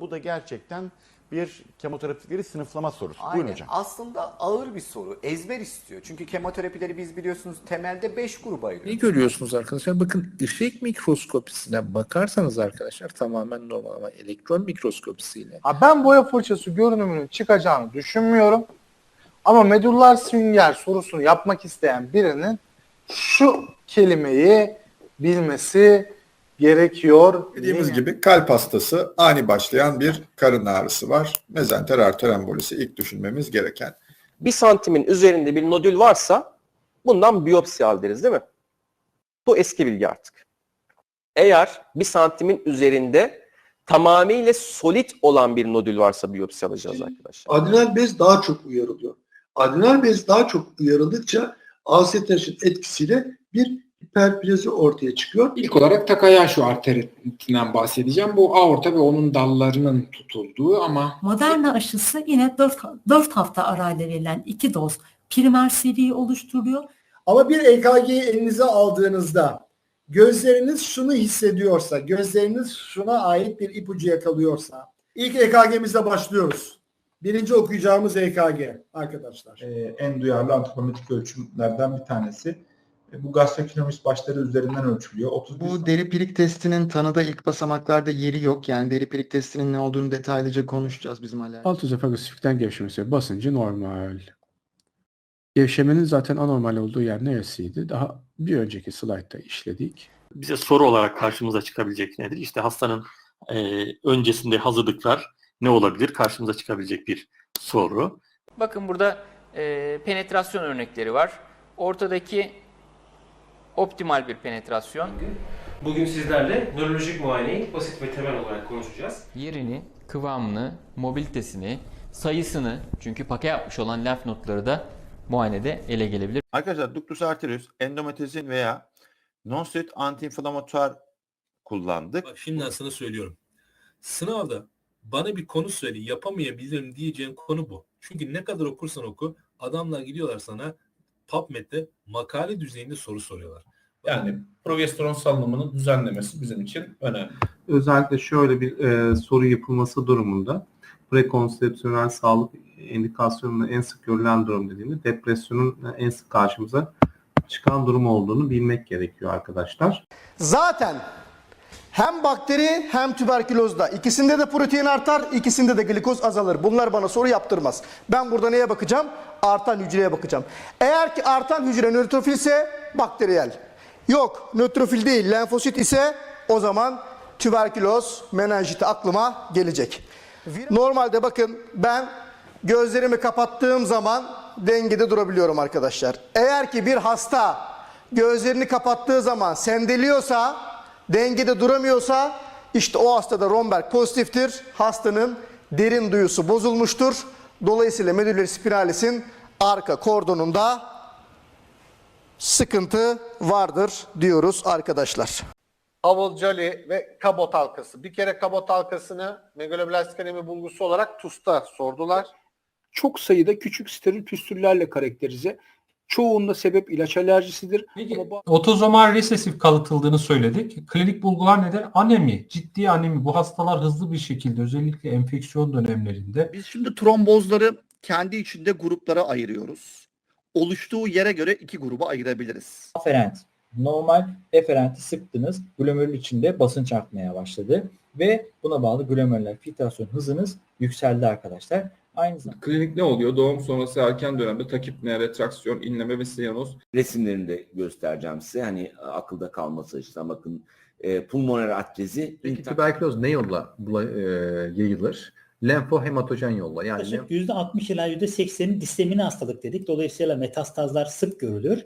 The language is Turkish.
Bu da gerçekten bir kemoterapileri sınıflama sorusu. Buyurun Aynen. hocam. Aslında ağır bir soru. Ezber istiyor. Çünkü kemoterapileri biz biliyorsunuz temelde 5 gruba Ne ayırıyoruz. görüyorsunuz arkadaşlar? Bakın ışık mikroskopisine bakarsanız arkadaşlar tamamen normal ama elektron mikroskopisiyle Ha, ben boya fırçası görünümünün çıkacağını düşünmüyorum. Ama medullar sünger sorusunu yapmak isteyen birinin şu kelimeyi bilmesi gerekiyor. Dediğimiz gibi kalp hastası ani başlayan bir karın ağrısı var. Mezenter arter embolisi ilk düşünmemiz gereken. bir santimin üzerinde bir nodül varsa bundan biyopsi al deriz değil mi? Bu eski bilgi artık. Eğer bir santimin üzerinde tamamıyla solit olan bir nodül varsa biyopsi alacağız arkadaşlar. Adrenal bez daha çok uyarılıyor. Adrenal bez daha çok uyarıldıkça ASTH'in etkisiyle bir hiperplazi ortaya çıkıyor. İlk olarak Takayasu arteritinden bahsedeceğim. Bu aorta ve onun dallarının tutulduğu ama Moderna aşısı yine 4, 4 hafta arayla verilen 2 doz primer seriyi oluşturuyor. Ama bir EKG'yi elinize aldığınızda gözleriniz şunu hissediyorsa, gözleriniz şuna ait bir ipucu yakalıyorsa ilk EKG'mizle başlıyoruz. Birinci okuyacağımız EKG arkadaşlar. e, en duyarlı antropometrik ölçümlerden bir tanesi. E, bu gastrokinomis başları üzerinden ölçülüyor. 31 Bu deri pirik testinin tanıda ilk basamaklarda yeri yok. Yani deri pirik testinin ne olduğunu detaylıca konuşacağız bizim hala. Alt özofagus gevşemesi basıncı normal. Gevşemenin zaten anormal olduğu yer neresiydi? Daha bir önceki slaytta işledik. bize soru olarak karşımıza çıkabilecek nedir? İşte hastanın e, öncesinde hazırlıklar ne olabilir? Karşımıza çıkabilecek bir soru. Bakın burada e, penetrasyon örnekleri var. Ortadaki optimal bir penetrasyon. Bugün sizlerle nörolojik muayeneyi basit ve temel olarak konuşacağız. Yerini, kıvamını, mobilitesini, sayısını çünkü pake yapmış olan lenf notları da muayenede ele gelebilir. Arkadaşlar ductus arterius, endometrizin veya non-steroid antiinflamatuar kullandık. Bak şimdi sana söylüyorum. Sınavda bana bir konu söyle yapamayabilirim diyeceğin konu bu. Çünkü ne kadar okursan oku adamlar gidiyorlar sana PubMed'de makale düzeyinde soru soruyorlar. Yani progesteron salınımının düzenlemesi bizim için önemli. Özellikle şöyle bir e, soru yapılması durumunda prekonsepsiyonel sağlık indikasyonunda en sık görülen durum dediğimde depresyonun en sık karşımıza çıkan durum olduğunu bilmek gerekiyor arkadaşlar. Zaten hem bakteri hem tüberkülozda ikisinde de protein artar, ikisinde de glikoz azalır. Bunlar bana soru yaptırmaz. Ben burada neye bakacağım? Artan hücreye bakacağım. Eğer ki artan hücre nötrofil ise bakteriyel. Yok nötrofil değil lenfosit ise o zaman tüberküloz menenjiti aklıma gelecek. Normalde bakın ben gözlerimi kapattığım zaman dengede durabiliyorum arkadaşlar. Eğer ki bir hasta gözlerini kapattığı zaman sendeliyorsa, dengede duramıyorsa işte o hastada Romberg pozitiftir. Hastanın derin duyusu bozulmuştur. Dolayısıyla medüller spinalis'in arka kordonunda sıkıntı vardır diyoruz arkadaşlar. Hubble Jolly ve kabot halkası. Bir kere kabot halkasını megaloblastik anemi bulgusu olarak TUS'ta sordular. çok sayıda küçük steril püstürlerle karakterize. Çoğunda sebep ilaç alerjisidir. Ama bu- Otozomar resesif kalıtıldığını söyledik. Klinik bulgular nedir? Anemi, ciddi anemi. Bu hastalar hızlı bir şekilde özellikle enfeksiyon dönemlerinde Biz şimdi trombozları kendi içinde gruplara ayırıyoruz. Oluştuğu yere göre iki gruba ayırabiliriz. Aferent. Normal eferenti sıktınız. Glomerül içinde basınç artmaya başladı. Ve buna bağlı glomerüler filtrasyon hızınız yükseldi arkadaşlar. Aynı zamanda Klinik ne oluyor? Doğum sonrası erken dönemde takipne, retraksiyon, inleme ve siyanoz. resimlerini de göstereceğim size. Hani akılda kalması açısından bakın e, pulmoner atrezi tüberküloz ne yolla yayılır? Lenfohematojen yolla. Yani %60 ila %80'in dissemini hastalık dedik. Dolayısıyla metastazlar sık görülür.